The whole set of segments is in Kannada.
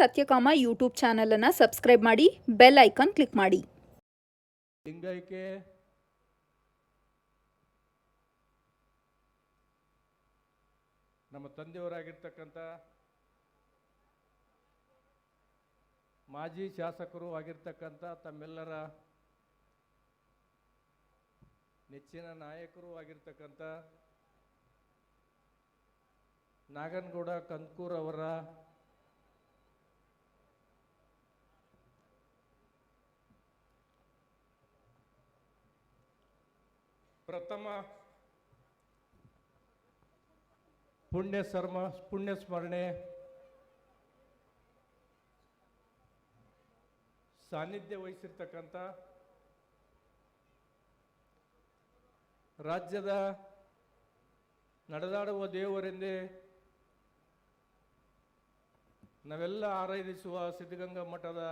ಸತ್ಯಕಾಮ ಯೂಟ್ಯೂಬ್ ಚಾನಲನ್ನು ಸಬ್ಸ್ಕ್ರೈಬ್ ಮಾಡಿ, ಬೆಲ್ ಐಕಾನ್ ಕ್ಲಿಕ್ ಮಾಡಿ. ಲಿಂಗೈಕೆ. ನಮ್ಮ ತಂದೆಯವರಾಗಿರ್ತಕ್ಕಂಥ ಮಾಜಿ ಶಾಸಕರು ಆಗಿರ್ತಕ್ಕಂಥ ತಮ್ಮೆಲ್ಲರ ನೆಚ್ಚಿನ ನಾಯಕರು ಆಗಿರ್ತಕ್ಕಂಥ ನಾಗನಗೌಡ ಕಂದಕೂರ್ ಅವರ ಪ್ರಥಮ ಪುಣ್ಯ ಸರ್ಮ, ಪುಣ್ಯ ಸ್ಮರಣೆ ಸಾನ್ನಿಧ್ಯ ವಹಿಸಿರ್ತಕ್ಕಂಥ ರಾಜ್ಯದ ನಡೆದಾಡುವ ದೇವರೆಂದೇ ನಾವೆಲ್ಲ ಆರಾಧಿಸುವ ಸಿದ್ಧಗಂಗಾ ಮಠದ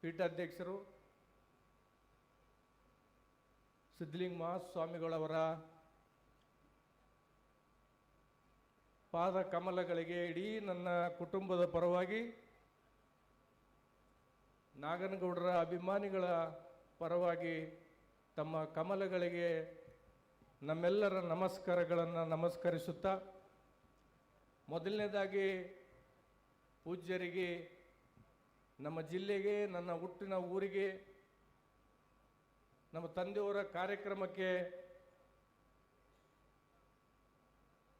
ಪೀಠಾಧ್ಯಕ್ಷರು. ಸಿದ್ಧಲಿಂಗ ಮಹಾಸ್ವಾಮಿಗಳವರ ಪಾದ ಕಮಲಗಳಿಗೆ ಇಡೀ ನನ್ನ ಕುಟುಂಬದ ಪರವಾಗಿ ನಾಗನಗೌಡರ ಅಭಿಮಾನಿಗಳ ಪರವಾಗಿ ತಮ್ಮ ಕಮಲಗಳಿಗೆ ನಮ್ಮೆಲ್ಲರ ನಮಸ್ಕಾರಗಳನ್ನು ನಮಸ್ಕರಿಸುತ್ತಾ ಮೊದಲನೇದಾಗಿ ಪೂಜ್ಯರಿಗೆ ನಮ್ಮ ಜಿಲ್ಲೆಗೆ, ನನ್ನ ಹುಟ್ಟಿನ ಊರಿಗೆ ನಮ್ಮ ತಂದೆಯವರ ಕಾರ್ಯಕ್ರಮಕ್ಕೆ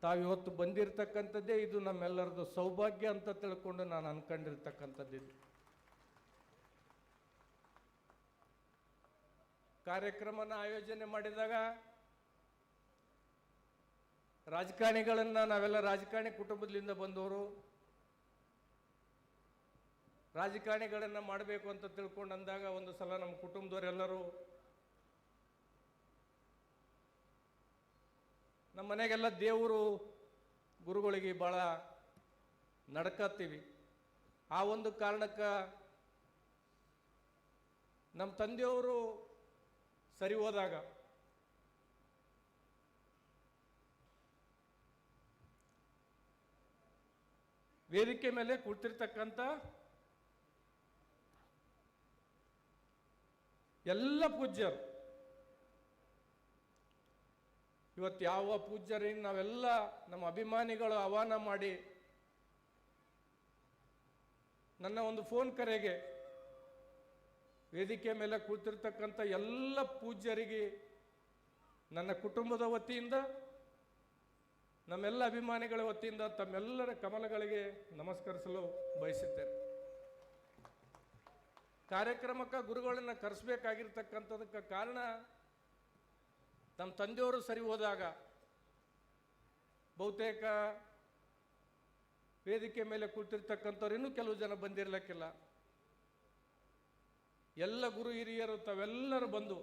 ತಾವಿವತ್ತು ಬಂದಿರತಕ್ಕಂಥದ್ದೇ ಇದು ನಮ್ಮೆಲ್ಲರದ್ದು ಸೌಭಾಗ್ಯ ಅಂತ ತಿಳ್ಕೊಂಡು ನಾನು ಅನ್ಕೊಂಡಿರ್ತಕ್ಕಂಥದ್ದಿದೆ. ಕಾರ್ಯಕ್ರಮನ ಆಯೋಜನೆ ಮಾಡಿದಾಗ ರಾಜಕಾರಣಿಗಳನ್ನು ನಾವೆಲ್ಲ ರಾಜಕಾರಣಿ ಕುಟುಂಬದಿಂದ ಬಂದವರು. ರಾಜಕಾರಣಿಗಳನ್ನು ಮಾಡಬೇಕು ಅಂತ ತಿಳ್ಕೊಂಡು ಅಂದಾಗ ಒಂದು ಸಲ ನಮ್ಮ ಕುಟುಂಬದವರೆಲ್ಲರೂ ನಮ್ಮ ಮನೆಗೆಲ್ಲ ದೇವರು ಗುರುಗಳಿಗೆ ಭಾಳ ನಡ್ಕತ್ತೀವಿ. ಆ ಒಂದು ಕಾರಣಕ್ಕೆ ನಮ್ಮ ತಂದೆಯವರು ಸರಿ ಹೋದಾಗ ವೇದಿಕೆ ಮೇಲೆ ಕೂತಿರ್ತಕ್ಕಂಥ ಎಲ್ಲ ಪೂಜ್ಯರು ಇವತ್ತು ಯಾವ ಪೂಜ್ಯರಿಂದ ನಾವೆಲ್ಲ ನಮ್ಮ ಅಭಿಮಾನಿಗಳು ಆಹ್ವಾನ ಮಾಡಿ ನನ್ನ ಒಂದು ಫೋನ್ ಕರೆಗೆ ವೇದಿಕೆ ಮೇಲೆ ಕೂತಿರ್ತಕ್ಕಂಥ ಎಲ್ಲ ಪೂಜ್ಯರಿಗೆ, ನನ್ನ ಕುಟುಂಬದ ವತಿಯಿಂದ, ನಮ್ಮೆಲ್ಲ ಅಭಿಮಾನಿಗಳ ವತಿಯಿಂದ, ತಮ್ಮೆಲ್ಲರ ಕಮಲಗಳಿಗೆ ನಮಸ್ಕರಿಸಲು ಬಯಸುತ್ತೇನೆ. ಕಾರ್ಯಕ್ರಮಕ್ಕೆ ಗುರುಗಳನ್ನ ಕರೆಸಬೇಕಾಗಿರ್ತಕ್ಕಂಥದಕ್ಕೆ ಕಾರಣ ನಮ್ಮ ತಂದೆಯವರು ಸರಿ ಹೋದಾಗ ಬಹುತೇಕ ವೇದಿಕೆ ಮೇಲೆ ಕೂತಿರ್ತಕ್ಕಂಥವ್ರು ಇನ್ನೂ ಕೆಲವು ಜನ ಬಂದಿರಲಿಕ್ಕಿಲ್ಲ. ಎಲ್ಲ ಗುರು ಹಿರಿಯರು ತಾವೆಲ್ಲರೂ ಬಂದು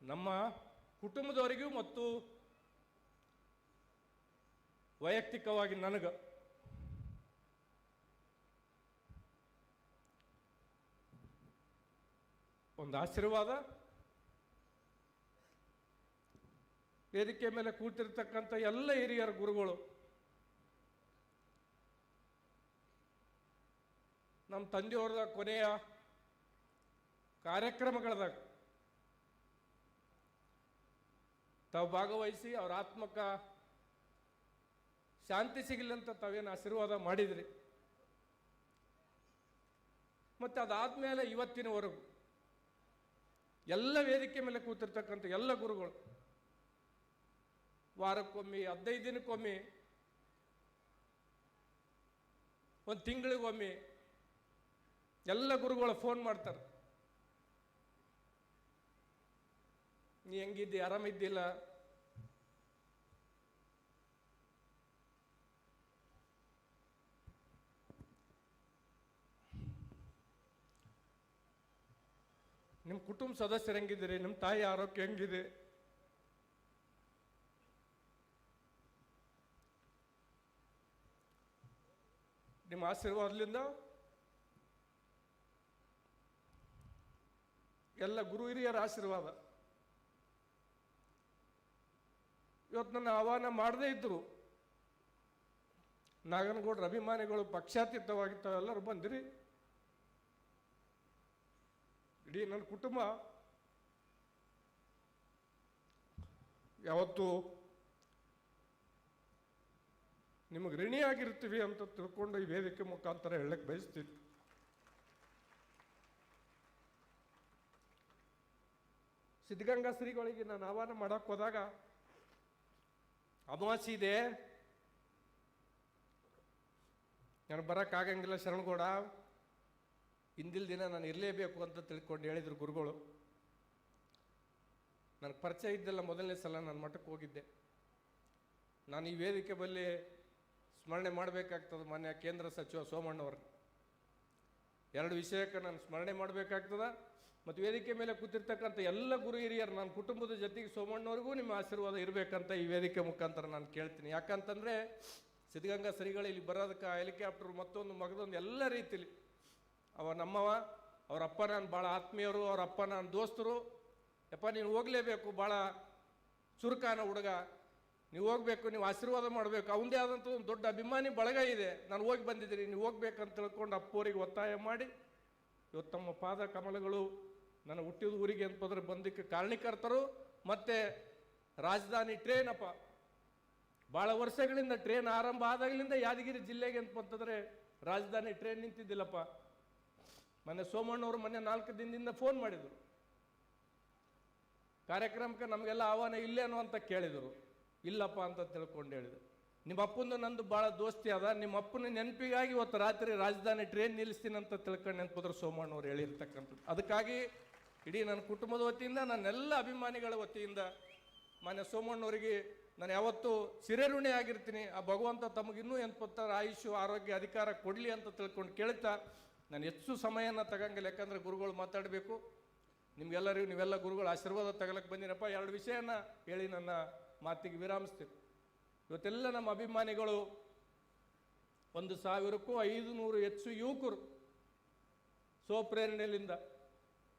ನಮ್ಮ ಕುಟುಂಬದವರಿಗೂ ಮತ್ತು ವೈಯಕ್ತಿಕವಾಗಿ ನನಗೆ. ಒಂದು ಆಶೀರ್ವಾದ. ವೇದಿಕೆ ಮೇಲೆ ಕೂತಿರ್ತಕ್ಕಂಥ ಎಲ್ಲ ಹಿರಿಯರ ಗುರುಗಳು. ನಮ್ಮ ತಂದೆಯವ್ರದ ಕೊನೆಯ ಕಾರ್ಯಕ್ರಮಗಳದಾಗ. ತಾವು ಭಾಗವಹಿಸಿ ಅವರ ಆತ್ಮಕ ಶಾಂತಿ ಸಿಗಲಿ ಅಂತ ತಾವೇನು ಆಶೀರ್ವಾದ ಮಾಡಿದ್ರಿ? ಮತ್ತೆ ಅದಾದಮೇಲೆ ಇವತ್ತಿನವರೆಗೂ ಎಲ್ಲ ವೇದಿಕೆ ಮೇಲೆ ಕೂತಿರ್ತಕ್ಕಂಥ ಎಲ್ಲ ಗುರುಗಳು ವಾರಕ್ಕೊಮ್ಮೆ, ಹದಿನೈದು ದಿನಕ್ಕೊಮ್ಮೆ, ಒಂದು ತಿಂಗಳಿಗೊಮ್ಮೆ ಎಲ್ಲ ಗುರುಗಳು ಫೋನ್ ಮಾಡ್ತಾರೆ. ನೀ ಹೆಂಗಿದ್ದಿ? ಆರಾಮಿದ್ದಿಲ್ಲ ನಿಮ್ಮ ಕುಟುಂಬ ಸದಸ್ಯರು ಹೆಂಗಿದ್ದೀರಿ? ನಿಮ್ಮ ತಾಯಿ ಆರೋಗ್ಯ ಹೆಂಗಿದೆ? ನಿಮ್ಮ ಆಶೀರ್ವಾದದಿಂದ ಎಲ್ಲ ಗುರು ಹಿರಿಯರ ಆಶೀರ್ವಾದ. ಇವತ್ತು ನನ್ನ ಆಹ್ವಾನ ಮಾಡದೇ ಇದ್ದರು ನಾಗನಗೌಡರ ಅಭಿಮಾನಿಗಳು ಪಕ್ಷಾತೀತವಾಗಿ ತಾವೆಲ್ಲರೂ ಬಂದಿರಿ. ಇಡೀ ನನ್ನ ಕುಟುಂಬ. ಯಾವತ್ತು ನಿಮಗೆ ಋಣಿಯಾಗಿರ್ತೀವಿ ಅಂತ ತಿಳ್ಕೊಂಡು ಈ ವೇದಿಕೆ ಮುಖಾಂತರ ಹೇಳಕ್ಕೆ ಬಯಸ್ತೀನಿ. ಸಿದ್ಧಗಂಗಾ ಶ್ರೀಗಳಿಗೆ ನಾನು ಆಹ್ವಾನ ಮಾಡೋಕ್ಕೆ ಹೋದಾಗ ಅಮಾವಾಸ್ಯೆ ಇದೆ. ನಾನು ಬರೋಕ್ಕಾಗಂಗಿಲ್ಲ ಶರಣಗೌಡ ಇಂದಿಲ್ ದಿನ ನಾನು ಇರಲೇಬೇಕು ಅಂತ ತಿಳ್ಕೊಂಡು ಹೇಳಿದರು ಗುರುಗಳು. ನನಗೆ ಪರಿಚಯ ಇದ್ದಲ್ಲ ಮೊದಲನೇ ಸಲ ನಾನು ಮಠಕ್ಕೆ ಹೋಗಿದ್ದೆ. ನಾನು ಈ ವೇದಿಕೆ ಬಲ್ಲಿ ಸ್ಮರಣೆ ಮಾಡಬೇಕಾಗ್ತದೆ ಮಾನ್ಯ ಕೇಂದ್ರ ಸಚಿವ ಸೋಮಣ್ಣವ್ರ ಎರಡು ವಿಷಯಕ್ಕೆ ನಾನು ಸ್ಮರಣೆ ಮಾಡಬೇಕಾಗ್ತದ ಮತ್ತು ವೇದಿಕೆ ಮೇಲೆ ಕೂತಿರ್ತಕ್ಕಂಥ ಎಲ್ಲ ಗುರು ಹಿರಿಯರು ನನ್ನ ಕುಟುಂಬದ ಜೊತೆಗೆ ಸೋಮಣ್ಣವ್ರಿಗೂ ನಿಮ್ಮ ಆಶೀರ್ವಾದ ಇರಬೇಕಂತ ಈ ವೇದಿಕೆ ಮುಖಾಂತರ ನಾನು ಕೇಳ್ತೀನಿ. ಯಾಕಂತಂದರೆ ಸಿದ್ಧಗಂಗಾ ಶ್ರೀಗಳು ಇಲ್ಲಿ ಬರೋದಕ್ಕೆ ಹೆಲಿಕಾಪ್ಟರ್ ಮತ್ತೊಂದು ಮಗದೊಂದು ಎಲ್ಲ ರೀತಿಲಿ ಅವ ನಮ್ಮವ ಅವ್ರ ಅಪ್ಪ ನಾನು ಭಾಳ ಆತ್ಮೀಯರು, ಅವ್ರ ಅಪ್ಪ ನಾನು ದೋಸ್ತರು. ಯಪ್ಪ, ನೀನು ಹೋಗಲೇಬೇಕು ಭಾಳ ಚುರುಕಾನ ಹುಡುಗ. ನೀವು ಹೋಗ್ಬೇಕು, ನೀವು ಆಶೀರ್ವಾದ ಮಾಡಬೇಕು. ಅವಂದೇ ಆದಂಥ ಒಂದು ದೊಡ್ಡ ಅಭಿಮಾನಿ ಬಳಗ ಇದೆ. ನಾನು ಹೋಗಿ ಬಂದಿದ್ದೀನಿ, ನೀವು ಹೋಗ್ಬೇಕಂತ ತಿಳ್ಕೊಂಡು ಅಪ್ಪೋರಿಗೆ ಒತ್ತಾಯ ಮಾಡಿ. ಇವತ್ತು ತಮ್ಮ ಪಾದ ಕಮಲಗಳು ನನ್ನ ಹುಟ್ಟಿದ ಊರಿಗೆ ಅಂತಂದ್ರೆ ಬಂದಕ್ಕೆ ಕಾರಣೀಕರ್ತರು. ಮತ್ತು ರಾಜಧಾನಿ ಟ್ರೈನ್ ಅಪ್ಪ. ಭಾಳ ವರ್ಷಗಳಿಂದ ಟ್ರೈನ್ ಆರಂಭ ಆದಾಗಲಿಂದ ಯಾದಗಿರಿ ಜಿಲ್ಲೆಗೆ ಅಂತಂದರೆ ರಾಜಧಾನಿ ಟ್ರೈನ್ ನಿಂತಿದ್ದಿಲ್ಲಪ್ಪ. ಮೊನ್ನೆ ಸೋಮಣ್ಣವರು ಮೊನ್ನೆ ನಾಲ್ಕು ದಿನದಿಂದ ಫೋನ್ ಮಾಡಿದರು. ಕಾರ್ಯಕ್ರಮಕ್ಕೆ ನಮಗೆಲ್ಲ ಆಹ್ವಾನ ಇಲ್ಲೇ ಅಂತ ಕೇಳಿದರು. ಇಲ್ಲಪ್ಪ ಅಂತ ತಿಳ್ಕೊಂಡು ಹೇಳಿದೆ ನಿಮ್ಮ ಅಪ್ಪಂದು ನಂದು ಭಾಳ ದೋಸ್ತಿ ಅದ, ನಿಮ್ಮ ಅಪ್ಪನ ನೆನಪಿಗಾಗಿ ಇವತ್ತು ರಾತ್ರಿ ರಾಜಧಾನಿ ಟ್ರೈನ್ ನಿಲ್ಲಿಸ್ತೀನಿ ಅಂತ ತಿಳ್ಕೊಂಡು ನೆನಪಿದ್ರು ಸೋಮಣ್ಣವ್ರು ಹೇಳಿರ್ತಕ್ಕಂಥದ್ದು. ಅದಕ್ಕಾಗಿ ಇಡೀ ನನ್ನ ಕುಟುಂಬದ ವತಿಯಿಂದ, ನನ್ನೆಲ್ಲ ಅಭಿಮಾನಿಗಳ ವತಿಯಿಂದ ಮಾನ್ಯ ಸೋಮಣ್ಣವರಿಗೆ ನಾನು ಯಾವತ್ತೂ ಸಿರೆಋಣಿ ಆಗಿರ್ತೀನಿ. ಆ ಭಗವಂತ ತಮಗಿನ್ನೂ ಎಂಪತ್ತರ ಆಯುಷ್ಯ ಆರೋಗ್ಯ, ಅಧಿಕಾರ ಕೊಡಲಿ ಅಂತ ತಿಳ್ಕೊಂಡು ಕೇಳ್ತಾ ನಾನು ಹೆಚ್ಚು ಸಮಯನ ತಗಂಗಿಲ್ಲ ಯಾಕಂದ್ರೆ ಗುರುಗಳು ಮಾತಾಡಬೇಕು. ನಿಮ್ಗೆಲ್ಲರಿಗೂ, ನೀವೆಲ್ಲ ಗುರುಗಳು ಆಶೀರ್ವಾದ ತಗಲಕ್ಕೆ ಬಂದಿರಪ್ಪ, ಎರಡು ವಿಷಯನ ಹೇಳಿ ನನ್ನ ಮಾತಿಗೆ ವಿರಾಮಿಸ್ತೀನಿ. ಇವತ್ತೆಲ್ಲ ನಮ್ಮ ಅಭಿಮಾನಿಗಳು, ಒಂದು ಸಾವಿರಕ್ಕೂ ಐದು ನೂರು ಹೆಚ್ಚು ಯುವಕರು ಸ್ವಪ್ರೇರಣೆಯಿಂದ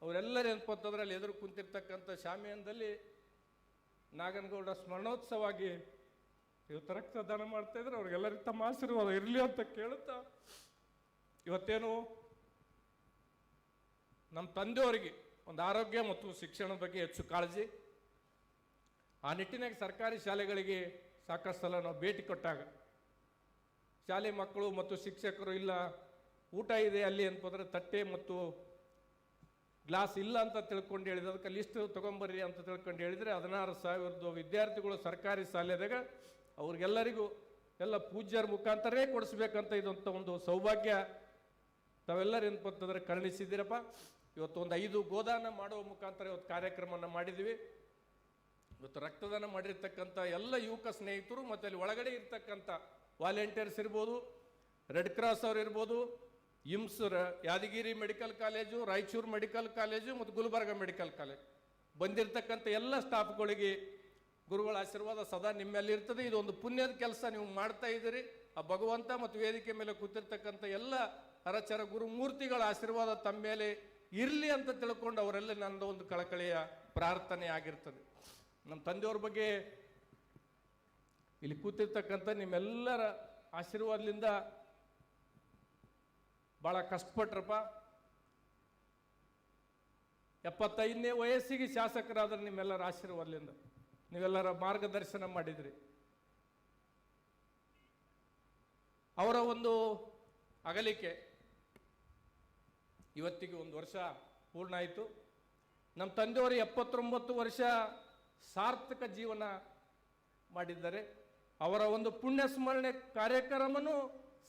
ಅವರೆಲ್ಲರೂ ಏನಪ್ಪಂತಂದ್ರೆ ಅಲ್ಲಿ ಎದುರು ಕುಂತಿರ್ತಕ್ಕಂಥ ಶಾಮಿಯಾನದಲ್ಲಿ ನಾಗನಗೌಡ ಸ್ಮರಣೋತ್ಸವವಾಗಿ ಇವತ್ತು ರಕ್ತದಾನ ಮಾಡ್ತಾ ಇದ್ರೆ, ಅವ್ರಿಗೆಲ್ಲರಿಗೂ ತಮ್ಮ ಆಶೀರ್ವಾದ ಇರಲಿ ಅಂತ ಕೇಳುತ್ತಾ, ಇವತ್ತೇನು ನಮ್ಮ ತಂದೆಯವರಿಗೆ ಒಂದು ಆರೋಗ್ಯ ಮತ್ತು ಶಿಕ್ಷಣದ ಬಗ್ಗೆ ಹೆಚ್ಚು ಕಾಳಜಿ. ಆ ನಿಟ್ಟಿನಾಗ ಸರ್ಕಾರಿ ಶಾಲೆಗಳಿಗೆ ಸಾಕಷ್ಟು ಸಲ ನಾವು ಭೇಟಿ ಕೊಟ್ಟಾಗ ಶಾಲೆ ಮಕ್ಕಳು ಮತ್ತು ಶಿಕ್ಷಕರು, ಇಲ್ಲ ಊಟ ಇದೆ ಅಲ್ಲಿ ಅಂತಂದ್ರೆ ತಟ್ಟೆ ಮತ್ತು ಗ್ಲಾಸ್ ಇಲ್ಲ ಅಂತ ತಿಳ್ಕೊಂಡು ಹೇಳಿದ ಅದಕ್ಕೆ ಲಿಸ್ಟ್ ತೊಗೊಂಬರ್ರಿ ಅಂತ ತಿಳ್ಕೊಂಡು ಹೇಳಿದರೆ ಹದಿನಾರು ಸಾವಿರದ್ದು ವಿದ್ಯಾರ್ಥಿಗಳು ಸರ್ಕಾರಿ ಶಾಲೆದಾಗ ಅವ್ರಿಗೆಲ್ಲರಿಗೂ ಎಲ್ಲ ಪೂಜ್ಯರ ಮುಖಾಂತರೇ ಕೊಡಿಸ್ಬೇಕಂತ ಇದಂಥ ಒಂದು ಸೌಭಾಗ್ಯ ತಾವೆಲ್ಲರೂ ಏನಪ್ಪಂತಂದ್ರೆ ಕರುಣಿಸಿದ್ದೀರಪ್ಪ. ಇವತ್ತು ಒಂದು ಐದು ಗೋದಾನ ಮಾಡುವ ಮುಖಾಂತರ ಇವತ್ತು ಕಾರ್ಯಕ್ರಮವನ್ನು ಮಾಡಿದ್ವಿ ಇವತ್ತು ರಕ್ತದಾನ ಮಾಡಿರ್ತಕ್ಕಂಥ ಎಲ್ಲ ಯುವಕ ಸ್ನೇಹಿತರು ಮತ್ತು ಅಲ್ಲಿ ಒಳಗಡೆ ಇರ್ತಕ್ಕಂಥ ವಾಲಂಟಿಯರ್ಸ್ ಇರ್ಬೋದು, ರೆಡ್ ಕ್ರಾಸ್ ಅವ್ರು ಇರ್ಬೋದು, ಇಮ್ಸ್ Yadagiri medical college, Raichur medical college ಮತ್ತು ಗುಲ್ಬರ್ಗ ಮೆಡಿಕಲ್ ಕಾಲೇಜ್ ಬಂದಿರತಕ್ಕಂಥ ಎಲ್ಲ ಸ್ಟಾಫ್ಗಳಿಗೆ ಗುರುಗಳ ಆಶೀರ್ವಾದ ಸದಾ ನಿಮ್ಮಲ್ಲಿ ಇರ್ತದೆ. ಇದೊಂದು ಪುಣ್ಯದ ಕೆಲಸ ನೀವು ಮಾಡ್ತಾ ಇದ್ದೀರಿ. ಆ ಭಗವಂತ ಮತ್ತು ವೇದಿಕೆ ಮೇಲೆ ಕೂತಿರ್ತಕ್ಕಂಥ ಎಲ್ಲ ಹರಚರ ಗುರುಮೂರ್ತಿಗಳ ಆಶೀರ್ವಾದ ತಮ್ಮ ಮೇಲೆ ಇರಲಿ ಅಂತ ತಿಳ್ಕೊಂಡು ಅವರೆಲ್ಲ ನನ್ನದು ಒಂದು ಕಳಕಳಿಯ ಪ್ರಾರ್ಥನೆ ಆಗಿರ್ತದೆ. ನಮ್ಮ ತಂದೆಯವ್ರ ಬಗ್ಗೆ ಇಲ್ಲಿ ಕೂತಿರ್ತಕ್ಕಂಥ ನಿಮ್ಮೆಲ್ಲರ ಆಶೀರ್ವಾದದಿಂದ ಭಾಳ ಕಷ್ಟಪಟ್ರಪ್ಪ. ಎಪ್ಪತ್ತೈದನೇ ವಯಸ್ಸಿಗೆ ಶಾಸಕರಾದ್ರೆ ನಿಮ್ಮೆಲ್ಲರ ಆಶೀರ್ವಾದದಿಂದ ನೀವೆಲ್ಲರ ಮಾರ್ಗದರ್ಶನ ಮಾಡಿದ್ರಿ. ಅವರ ಒಂದು ಅಗಲಿಕೆ ಇವತ್ತಿಗೆ ಒಂದು ವರ್ಷ ಪೂರ್ಣ ಆಯಿತು. ನಮ್ಮ ತಂದೆಯವರು ಎಪ್ಪತ್ತೊಂಬತ್ತು ವರ್ಷ ಸಾರ್ಥಕ ಜೀವನ ಮಾಡಿದ್ದಾರೆ. ಅವರ ಒಂದು ಪುಣ್ಯ ಸ್ಮರಣೆ ಕಾರ್ಯಕ್ರಮನೂ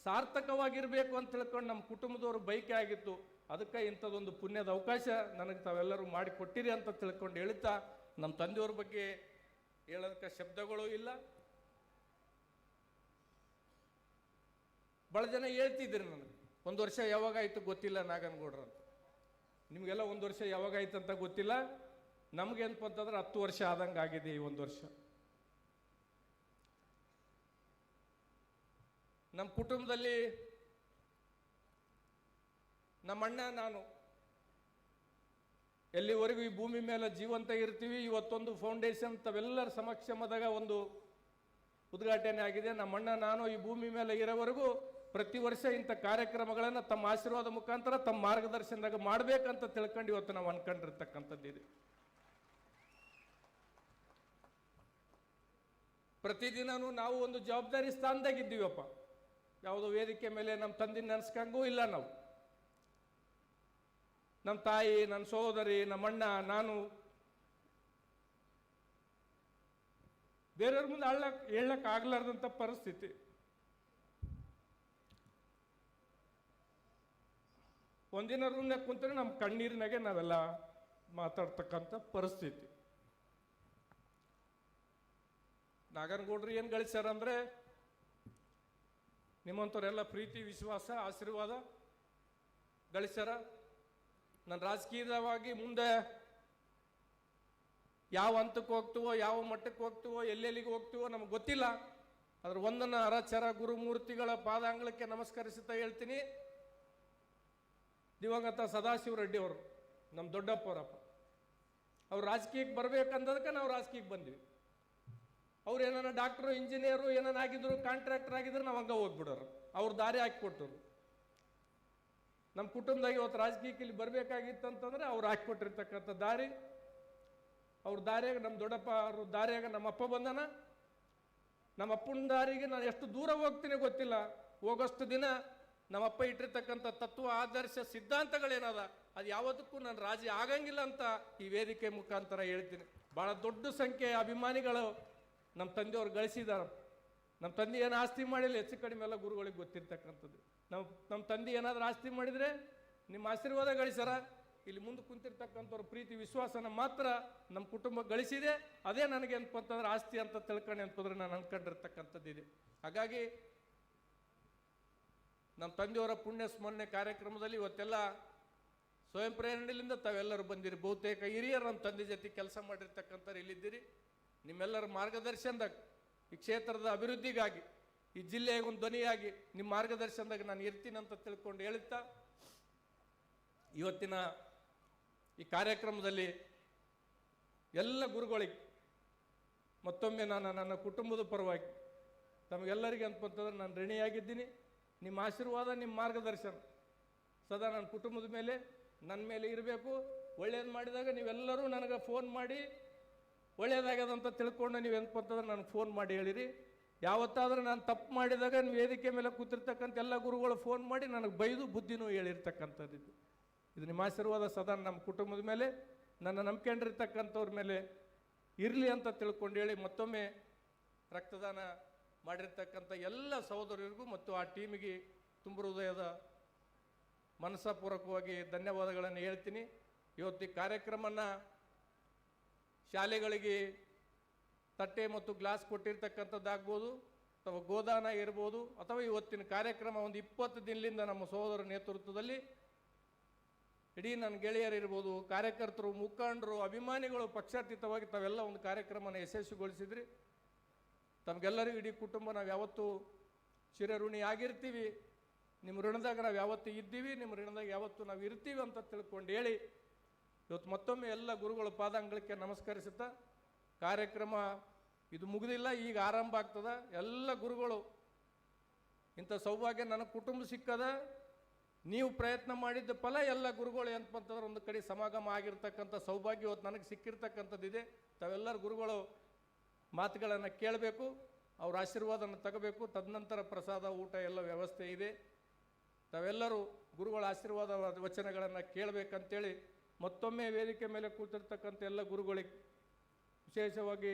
ಸಾರ್ಥಕವಾಗಿರಬೇಕು ಅಂತ ತಿಳ್ಕೊಂಡು ನಮ್ಮ ಕುಟುಂಬದವರು ಬೈಕೆ ಆಗಿತ್ತು. ಅದಕ್ಕೆ ಇಂಥದ್ದೊಂದು ಪುಣ್ಯದ ಅವಕಾಶ ನನಗೆ ತಾವೆಲ್ಲರೂ ಮಾಡಿಕೊಟ್ಟಿರಿ ಅಂತ ತಿಳ್ಕೊಂಡು ಹೇಳ್ತಾ ನಮ್ಮ ತಂದೆಯವ್ರ ಬಗ್ಗೆ ಹೇಳೋದಕ್ಕೆ ಶಬ್ದಗಳು ಇಲ್ಲ. ಭಾಳ ಜನ ಹೇಳ್ತಿದ್ದೀರಿ ನನಗೆ. ಒಂದು ವರ್ಷ ಯಾವಾಗಾಯ್ತು ಗೊತ್ತಿಲ್ಲ ನಾಗನಗೌಡ್ರ ಅಂತ ನಿಮಗೆಲ್ಲ ಒಂದು ವರ್ಷ ಯಾವಾಗಾಯ್ತು ಅಂತ ಗೊತ್ತಿಲ್ಲ? ನಮ್ಗೆ ಏನಪ್ಪ ಅಂತಂದ್ರೆ ಹತ್ತು ವರ್ಷ ಆದಂಗೆ ಆಗಿದೆ ಈ ಒಂದು ವರ್ಷ. ನಮ್ಮ ಕುಟುಂಬದಲ್ಲಿ ನಮ್ಮ ಅಣ್ಣ ನಾನು ಎಲ್ಲಿವರೆಗೂ ಈ ಭೂಮಿ ಮೇಲೆ ಜೀವಂತ ಇರ್ತೀವಿ. ಇವತ್ತೊಂದು ಫೌಂಡೇಶನ್ ತಾವೆಲ್ಲರ ಸಮಕ್ಷಮದಾಗ ಒಂದು ಉದ್ಘಾಟನೆ ಆಗಿದೆ. ನಮ್ಮಣ್ಣ, ನಾನು ಈ ಭೂಮಿ ಮೇಲೆ ಇರೋವರೆಗೂ ಪ್ರತಿ ವರ್ಷ ಇಂಥ ಕಾರ್ಯಕ್ರಮಗಳನ್ನು ತಮ್ಮ ಆಶೀರ್ವಾದ ಮುಖಾಂತರ ತಮ್ಮ ಮಾರ್ಗದರ್ಶನದಾಗ ಮಾಡಬೇಕಂತ ತಿಳ್ಕೊಂಡು ಇವತ್ತು ನಾವು ಅನ್ಕೊಂಡಿರ್ತಕ್ಕಂಥದ್ದಿದೆ ಪ್ರತಿದಿನನೂ ನಾವು ಒಂದು ಜವಾಬ್ದಾರಿ ಸ್ಥಾನದಾಗ ಇದ್ದೀವಪ್ಪ. ಯಾವುದೋ ವೇದಿಕೆ ಮೇಲೆ ನಮ್ಮ ತಂದೆ ನೆನೆಸ್ಕಂಗೂ ಇಲ್ಲ ನಾವು. ನಮ್ಮ ತಾಯಿ, ನನ್ನ ಸಹೋದರಿ ನಮ್ಮಣ್ಣ ನಾನು. ಬೇರೆಯವ್ರ ಮುಂದೆ ಅಳ್ಳಕ್ ಹೇಳಕ್ ಆಗ್ಲಾರ್ದಂಥ ಪರಿಸ್ಥಿತಿ. ಒಂದಿನ ರೂಮ್ನಾಗ ಕುಂತ್ರೆ ನಮ್ಮ ಕಣ್ಣೀರಿನಾಗೆ ನಾವೆಲ್ಲ ಮಾತಾಡ್ತಕ್ಕಂಥ ಪರಿಸ್ಥಿತಿ. ನಾಗನಗೌಡ್ರು ಏನು ಗಳಿಸ್ಯಾರ ಅಂದ್ರೆ, ನಿಮ್ಮಂಥವ್ರೆಲ್ಲ ಪ್ರೀತಿ, ವಿಶ್ವಾಸ, ಆಶೀರ್ವಾದ ಗಳಿಸ್ಯಾರ. ನಾನು ರಾಜಕೀಯವಾಗಿ ಮುಂದೆ ಯಾವ ಹಂತಕ್ಕೆ ಹೋಗ್ತೀವೋ, ಯಾವ ಮಟ್ಟಕ್ಕೆ ಹೋಗ್ತೀವೋ, ಎಲ್ಲೆಲ್ಲಿಗೆ ಹೋಗ್ತೀವೋ ನಮ್ಗೆ ಗೊತ್ತಿಲ್ಲ. ಅದ್ರ ಒಂದನ್ನು ಅರಚರ, ಗುರುಮೂರ್ತಿಗಳ ಪಾದಾಂಗಳಕ್ಕೆ ನಮಸ್ಕರಿಸುತ್ತಾ ಹೇಳ್ತೀನಿ. ದಿವಂಗತ ಸದಾಶಿವ ರೆಡ್ಡಿ ಅವರು, ನಮ್ಮ ದೊಡ್ಡಪ್ಪ ಅವರಪ್ಪ. ಅವ್ರು ರಾಜಕೀಯಕ್ಕೆ ಬರ್ಬೇಕಂದದಕ್ಕೆ ನಾವು ರಾಜಕೀಯಕ್ಕೆ ಬಂದ್ವಿ. ಅವ್ರು ಏನಾರ ಡಾಕ್ಟ್ರು, ಇಂಜಿನಿಯರು ಏನಾರ ಆಗಿದ್ರು, ಕಾಂಟ್ರಾಕ್ಟರ್ ಆಗಿದ್ರು, ನಾವು ಹಂಗೆ ಹೋಗ್ಬಿಡೋರು. ಅವ್ರು ದಾರಿ ಹಾಕಿಕೊಟ್ಟರು. ನಮ್ಮ ಕುಟುಂಬದಾಗ ಇವತ್ತು ರಾಜಕೀಯಕ್ಕೆ ಇಲ್ಲಿ ಬರಬೇಕಾಗಿತ್ತು ಅಂತಂದ್ರೆ ಅವ್ರು ಹಾಕಿಕೊಟ್ಟಿರ್ತಕ್ಕಂಥ ದಾರಿ. ಅವ್ರ ದಾರಿಯಾಗ ನಮ್ಮ ದೊಡ್ಡಪ್ಪ ಅವ್ರ ದಾರಿಯಾಗ ನಮ್ಮ ಅಪ್ಪ ಬಂದನ. ನಮ್ಮ ಅಪ್ಪನ ದಾರಿಗೆ ನಾನು ಎಷ್ಟು ದೂರ ಹೋಗ್ತೀನಿ ಗೊತ್ತಿಲ್ಲ. ಹೋಗೋಷ್ಟು ದಿನ ನಮ್ಮಪ್ಪ ಇಟ್ಟಿರ್ತಕ್ಕಂಥ ತತ್ವ, ಆದರ್ಶ, ಸಿದ್ಧಾಂತಗಳೇನದ? ಅದು ಯಾವತ್ತಕ್ಕೂ ನಾನು ರಾಜಿ ಆಗಂಗಿಲ್ಲ ಅಂತ ಈ ವೇದಿಕೆ ಮುಖಾಂತರ ಹೇಳ್ತೀನಿ. ಭಾಳ ದೊಡ್ಡ ಸಂಖ್ಯೆಯ ಅಭಿಮಾನಿಗಳು ನಮ್ಮ ತಂದೆಯವ್ರು ಗಳಿಸಿದಾರ ನಮ್ಮ ತಂದೆ ಏನು ಆಸ್ತಿ ಮಾಡಿಲ್ಲ, ಹೆಚ್ಚು ಕಡಿಮೆ ಎಲ್ಲ ಗುರುಗಳಿಗೆ ಗೊತ್ತಿರ್ತಕ್ಕಂಥದ್ದು. ನಮ್ಮ ನಮ್ಮ ತಂದೆ ಏನಾದರೂ ಆಸ್ತಿ ಮಾಡಿದರೆ ನಿಮ್ಮ ಆಶೀರ್ವಾದ ಗಳಿಸ್ಯಾರ? ಇಲ್ಲಿ ಮುಂದೆ ಕುಂತಿರ್ತಕ್ಕಂಥವ್ರ ಪ್ರೀತಿ, ವಿಶ್ವಾಸನ ಮಾತ್ರ ನಮ್ಮ ಕುಟುಂಬ ಗಳಿಸಿದೆ. ಅದೇ ನನಗೆ ಅಂತಂದ್ರೆ ಆಸ್ತಿ ಅಂತ ತಿಳ್ಕೊಂಡೆ ಅಂತಂದ್ರೆ ನಾನು ಅನ್ಕೊಂಡಿರ್ತಕ್ಕಂಥದ್ದಿದೆ. ಹಾಗಾಗಿ ನಮ್ಮ ತಂದೆಯವರ ಪುಣ್ಯ ಸ್ಮರಣೆ ಕಾರ್ಯಕ್ರಮದಲ್ಲಿ ಇವತ್ತೆಲ್ಲ ಸ್ವಯಂ ಪ್ರೇರಣೆಯಿಂದ ತಾವೆಲ್ಲರೂ ಬಂದಿರಿ. ಬಹುತೇಕ ಹಿರಿಯರು ನಮ್ಮ ತಂದೆ ಜೊತೆ ಕೆಲಸ ಮಾಡಿರ್ತಕ್ಕಂಥವ್ರು ಇಲ್ಲಿದ್ದೀರಿ ನಿಮ್ಮೆಲ್ಲರ ಮಾರ್ಗದರ್ಶನದಾಗ ಈ ಕ್ಷೇತ್ರದ ಅಭಿವೃದ್ಧಿಗಾಗಿ, ಈ ಜಿಲ್ಲೆಗೆ ಒಂದು ಧ್ವನಿಯಾಗಿ ನಿಮ್ಮ ಮಾರ್ಗದರ್ಶನದಾಗ ನಾನು ಇರ್ತೀನಿ ಅಂತ ತಿಳ್ಕೊಂಡು ಹೇಳುತ್ತಾ, ಇವತ್ತಿನ ಈ ಕಾರ್ಯಕ್ರಮದಲ್ಲಿ ಎಲ್ಲ ಗುರುಗಳಿಗೆ ಮತ್ತೊಮ್ಮೆ ನಾನು ನನ್ನ ಕುಟುಂಬದ ಪರವಾಗಿ ತಮಗೆಲ್ಲರಿಗೆ ಅಂತಂದ್ರೆ ನಾನು ಋಣಿಯಾಗಿದ್ದೀನಿ. ನಿಮ್ಮ ಆಶೀರ್ವಾದ, ನಿಮ್ಮ ಮಾರ್ಗದರ್ಶನ. ಸದಾ ನನ್ನ ಕುಟುಂಬದ ಮೇಲೆ, ನನ್ನ ಮೇಲೆ ಇರಬೇಕು. ಒಳ್ಳೇದು ಮಾಡಿದಾಗ ನೀವೆಲ್ಲರೂ ನನಗೆ ಫೋನ್ ಮಾಡಿ ಒಳ್ಳೇದಾಗ್ಯದ ಅಂತ ತಿಳ್ಕೊಂಡು ನೀವು ಅಂತಂದ್ರೆ ನನಗೆ ಫೋನ್ ಮಾಡಿ ಹೇಳಿರಿ. ಯಾವತ್ತಾದರೂ ನಾನು ತಪ್ಪು ಮಾಡಿದಾಗ ನೀವು ವೇದಿಕೆ ಮೇಲೆ ಕೂತಿರ್ತಕ್ಕಂಥ ಎಲ್ಲ ಗುರುಗಳು ಫೋನ್ ಮಾಡಿ ನನಗೆ ಬೈದು ಬುದ್ಧಿನೂ ಹೇಳಿರ್ತಕ್ಕಂಥದ್ದು ಇದು ನಿಮ್ಮ ಆಶೀರ್ವಾದ ಸದಾ ನಮ್ಮ ಕುಟುಂಬದ ಮೇಲೆ, ನನ್ನ ನಂಬ್ಕೊಂಡಿರ್ತಕ್ಕಂಥವ್ರ ಮೇಲೆ ಇರಲಿ ಅಂತ ತಿಳ್ಕೊಂಡು ಹೇಳಿ ಮತ್ತೊಮ್ಮೆ ರಕ್ತದಾನ ಮಾಡಿರ್ತಕ್ಕಂಥ ಎಲ್ಲ ಸಹೋದರರಿಗೂ ಮತ್ತು ಆ ಟೀಮಿಗೆ ತುಂಬ ಹೃದಯದ ಮನಸ್ಸಪೂರ್ವಕವಾಗಿ ಧನ್ಯವಾದಗಳನ್ನು ಹೇಳ್ತೀನಿ. ಇವತ್ತು ಈ ಕಾರ್ಯಕ್ರಮನ ಶಾಲೆಗಳಿಗೆ ತಟ್ಟೆ ಮತ್ತು ಗ್ಲಾಸ್ ಕೊಟ್ಟಿರ್ತಕ್ಕಂಥದ್ದಾಗ್ಬೋದು, ಅಥವಾ ಗೋದಾನ ಇರ್ಬೋದು, ಅಥವಾ ಇವತ್ತಿನ ಕಾರ್ಯಕ್ರಮ ಒಂದು ಇಪ್ಪತ್ತು ದಿನದಿಂದ ನಮ್ಮ ಸಹೋದರ ನೇತೃತ್ವದಲ್ಲಿ ಇಡೀ ನನ್ನ ಗೆಳೆಯರಿರ್ಬೋದು ಕಾರ್ಯಕರ್ತರು, ಮುಖಂಡರು, ಅಭಿಮಾನಿಗಳು ಪಕ್ಷಾತೀತವಾಗಿ ತಾವೆಲ್ಲ ಒಂದು ಕಾರ್ಯಕ್ರಮನ ಯಶಸ್ವಿಗೊಳಿಸಿದ್ರಿ. ತಮಗೆಲ್ಲರಿಗೂ ಇಡೀ ಕುಟುಂಬ ನಾವು ಯಾವತ್ತೂ ಚಿರಋಣಿ ಆಗಿರ್ತೀವಿ. ನಿಮ್ಮ ಋಣದಾಗ ನಾವು ಯಾವತ್ತೂ ಇದ್ದೀವಿ ನಿಮ್ಮ ಋಣದಾಗ ಯಾವತ್ತೂ ನಾವು ಇರ್ತೀವಿ ಅಂತ ತಿಳ್ಕೊಂಡು ಹೇಳಿ ಇವತ್ತು ಮತ್ತೊಮ್ಮೆ ಎಲ್ಲ ಗುರುಗಳ ಪಾದಾಂಗಳಕ್ಕೆ ನಮಸ್ಕರಿಸುತ್ತಾ ಕಾರ್ಯಕ್ರಮ ಇದು ಮುಗಿದಿಲ್ಲ, ಈಗ ಆರಂಭ ಆಗ್ತದ. ಎಲ್ಲ ಗುರುಗಳು, ಇಂಥ ಸೌಭಾಗ್ಯ ನನಗೆ ಕುಟುಂಬ ಸಿಕ್ಕದ. ನೀವು ಪ್ರಯತ್ನ ಮಾಡಿದ್ದ ಫಲ ಎಲ್ಲ ಗುರುಗಳು ಏನಪ್ಪಂತಂದ್ರೆ ಒಂದು ಕಡೆ ಸಮಾಗಮ ಆಗಿರ್ತಕ್ಕಂಥ ಸೌಭಾಗ್ಯ ಇವತ್ತು ನನಗೆ ಸಿಕ್ಕಿರ್ತಕ್ಕಂಥದ್ದಿದೆ. ತಾವೆಲ್ಲರೂ ಗುರುಗಳು ಮಾತುಗಳನ್ನು ಕೇಳಬೇಕು, ಅವ್ರ ಆಶೀರ್ವಾದವನ್ನು ತಗೋಬೇಕು, ತದನಂತರ ಪ್ರಸಾದ, ಊಟ ಎಲ್ಲ ವ್ಯವಸ್ಥೆ ಇದೆ. ತಾವೆಲ್ಲರೂ ಗುರುಗಳ ಆಶೀರ್ವಾದ ವಚನಗಳನ್ನು ಕೇಳಬೇಕಂತೇಳಿ ಮತ್ತೊಮ್ಮೆ ವೇದಿಕೆ ಮೇಲೆ ಕೂತಿರ್ತಕ್ಕಂಥ ಎಲ್ಲ ಗುರುಗಳಿಗೆ ವಿಶೇಷವಾಗಿ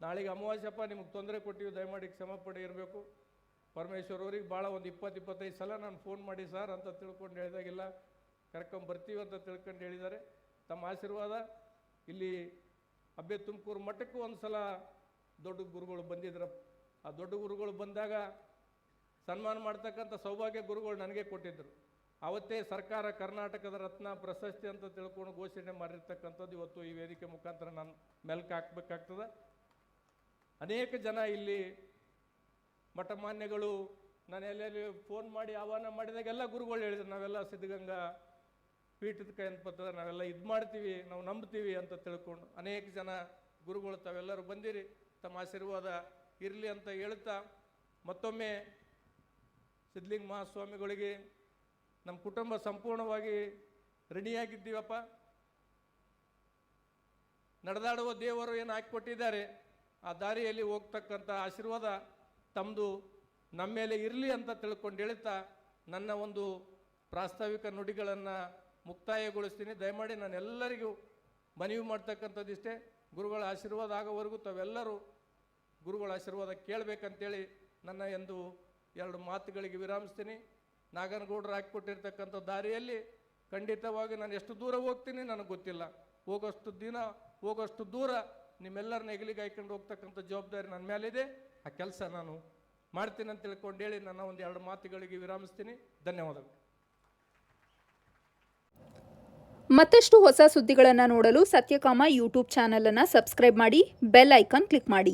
ನಾಳೆಗೆ ಅಮಾವಾಸ್ಯಪ್ಪ ನಿಮಗೆ ತೊಂದರೆ ಕೊಟ್ಟಿವಿ, ದಯಮಾಡಿ ಕ್ಷಮ ಇರಬೇಕು. ಪರಮೇಶ್ವರ್ ಅವ್ರಿಗೆ ಭಾಳ ಒಂದು ಇಪ್ಪತ್ತು, ಇಪ್ಪತ್ತೈದು ಸಲ ನಾನು ಫೋನ್ ಮಾಡಿ, ಸರ್ ಅಂತ ತಿಳ್ಕೊಂಡು ಹೇಳಿದಾಗಿಲ್ಲ, ಕರ್ಕೊಂಬರ್ತೀವಿ ಅಂತ ತಿಳ್ಕೊಂಡು ಹೇಳಿದ್ದಾರೆ. ತಮ್ಮ ಆಶೀರ್ವಾದ, ಇಲ್ಲಿ ಅಬ್ಬೆ ತುಮಕೂರು ಮಠಕ್ಕೂ ಒಂದು ಸಲ ದೊಡ್ಡ ಗುರುಗಳು ಬಂದಿದ್ರು. ಆ ದೊಡ್ಡ ಗುರುಗಳು ಬಂದಾಗ ಸನ್ಮಾನ ಮಾಡ್ತಕ್ಕಂಥ ಸೌಭಾಗ್ಯ ಗುರುಗಳು ನನಗೆ ಕೊಟ್ಟಿದ್ದರು ಅವತ್ತೇ ಸರ್ಕಾರ ಕರ್ನಾಟಕದ ರತ್ನ ಪ್ರಶಸ್ತಿ ಅಂತ ತಿಳ್ಕೊಂಡು ಘೋಷಣೆ ಮಾಡಿರ್ತಕ್ಕಂಥದ್ದು ಇವತ್ತು ಈ ವೇದಿಕೆ ಮುಖಾಂತರ ನಾನು ಮೆಲ್ಕ್ ಹಾಕ್ಬೇಕಾಗ್ತದೆ. ಅನೇಕ ಜನ ಇಲ್ಲಿ ಮಠಮಾನ್ಯಗಳು ನಾನು ಎಲ್ಲೆಲ್ಲಿ ಫೋನ್ ಮಾಡಿ ಆಹ್ವಾನ ಮಾಡಿದಾಗೆಲ್ಲ ಗುರುಗಳು ಹೇಳಿದ್ರು. ನಾವೆಲ್ಲ ಸಿದ್ಧಗಂಗಾ ಪೀಠದ ಕೈ ಅಂತ ನಾವೆಲ್ಲ ಇದು ಮಾಡ್ತೀವಿ, ನಾವು ನಂಬ್ತೀವಿ ಅಂತ ತಿಳ್ಕೊಂಡು ಅನೇಕ ಜನ ಗುರುಗಳು ತಾವೆಲ್ಲರೂ ಬಂದಿರಿ, ತಮ್ಮ ಆಶೀರ್ವಾದ ಇರಲಿ ಅಂತ ಹೇಳ್ತಾ ಮತ್ತೊಮ್ಮೆ ಸಿದ್ಧಲಿಂಗ ಮಹಾಸ್ವಾಮಿಗಳಿಗೆ ನಮ್ಮ ಕುಟುಂಬ ಸಂಪೂರ್ಣವಾಗಿ ಋಣಿಯಾಗಿದ್ದೀವಪ್ಪ. ನಡೆದಾಡುವ ದೇವರು ಏನು ಹಾಕಿಕೊಟ್ಟಿದ್ದಾರೆ, ಆ ದಾರಿಯಲ್ಲಿ ಹೋಗ್ತಕ್ಕಂಥ ಆಶೀರ್ವಾದ ತಮ್ಮದು ನಮ್ಮ ಮೇಲೆ ಇರಲಿ ಅಂತ ತಿಳ್ಕೊಂಡು ಹೇಳ್ತಾ ನನ್ನ ಒಂದು ಪ್ರಾಸ್ತಾವಿಕ ನುಡಿಗಳನ್ನು ಮುಕ್ತಾಯಗೊಳಿಸ್ತೀನಿ. ದಯಮಾಡಿ ನಾನು ಎಲ್ಲರಿಗೂ ಮನವಿ ಮಾಡ್ತಕ್ಕಂಥದ್ದಿಷ್ಟೇ ಗುರುಗಳ ಆಶೀರ್ವಾದ ಆಗೋವರೆಗೂ ತಾವೆಲ್ಲರೂ ಗುರುಗಳ ಆಶೀರ್ವಾದ ಕೇಳಬೇಕಂತೇಳಿ ನನ್ನ ಎಂದು ಎರಡು ಮಾತುಗಳಿಗೆ ವಿರಾಮಿಸ್ತೀನಿ. ನಾಗನಗೌಡರು ಹಾಕಿಕೊಟ್ಟಿರ್ತಕ್ಕಂಥ ದಾರಿಯಲ್ಲಿ ಖಂಡಿತವಾಗಿ ನಾನು ಎಷ್ಟು ದೂರ ಹೋಗ್ತೀನಿ ನನಗೆ ಗೊತ್ತಿಲ್ಲ. ಹೋಗೋಷ್ಟು ದಿನ, ಹೋಗೋಷ್ಟು ದೂರ ನಿಮ್ಮೆಲ್ಲರನ್ನ ಹೆಗಲಿಗೆ ಹಾಯ್ಕೊಂಡು ಹೋಗ್ತಕ್ಕಂಥ ಜವಾಬ್ದಾರಿ ನನ್ನ ಮೇಲಿದೆ. ಆ ಕೆಲಸ ನಾನು ಮಾಡ್ತೀನಿ ಅಂತ ತಿಳ್ಕೊಂಡು ಹೇಳಿ ನನ್ನ ಒಂದು ಎರಡು ಮಾತುಗಳಿಗೆ ವಿರಾಮಿಸ್ತೀನಿ. ಧನ್ಯವಾದಗಳು. ಮತ್ತಷ್ಟು ಹೊಸ ಸುದ್ದಿಗಳನ್ನು ನೋಡಲು ಸತ್ಯಕಾಮ ಯೂಟ್ಯೂಬ್ ಚಾನಲನ್ನು ಸಬ್ಸ್ಕ್ರೈಬ್ ಮಾಡಿ ಬೆಲ್ ಐಕಾನ್ ಕ್ಲಿಕ್ ಮಾಡಿ.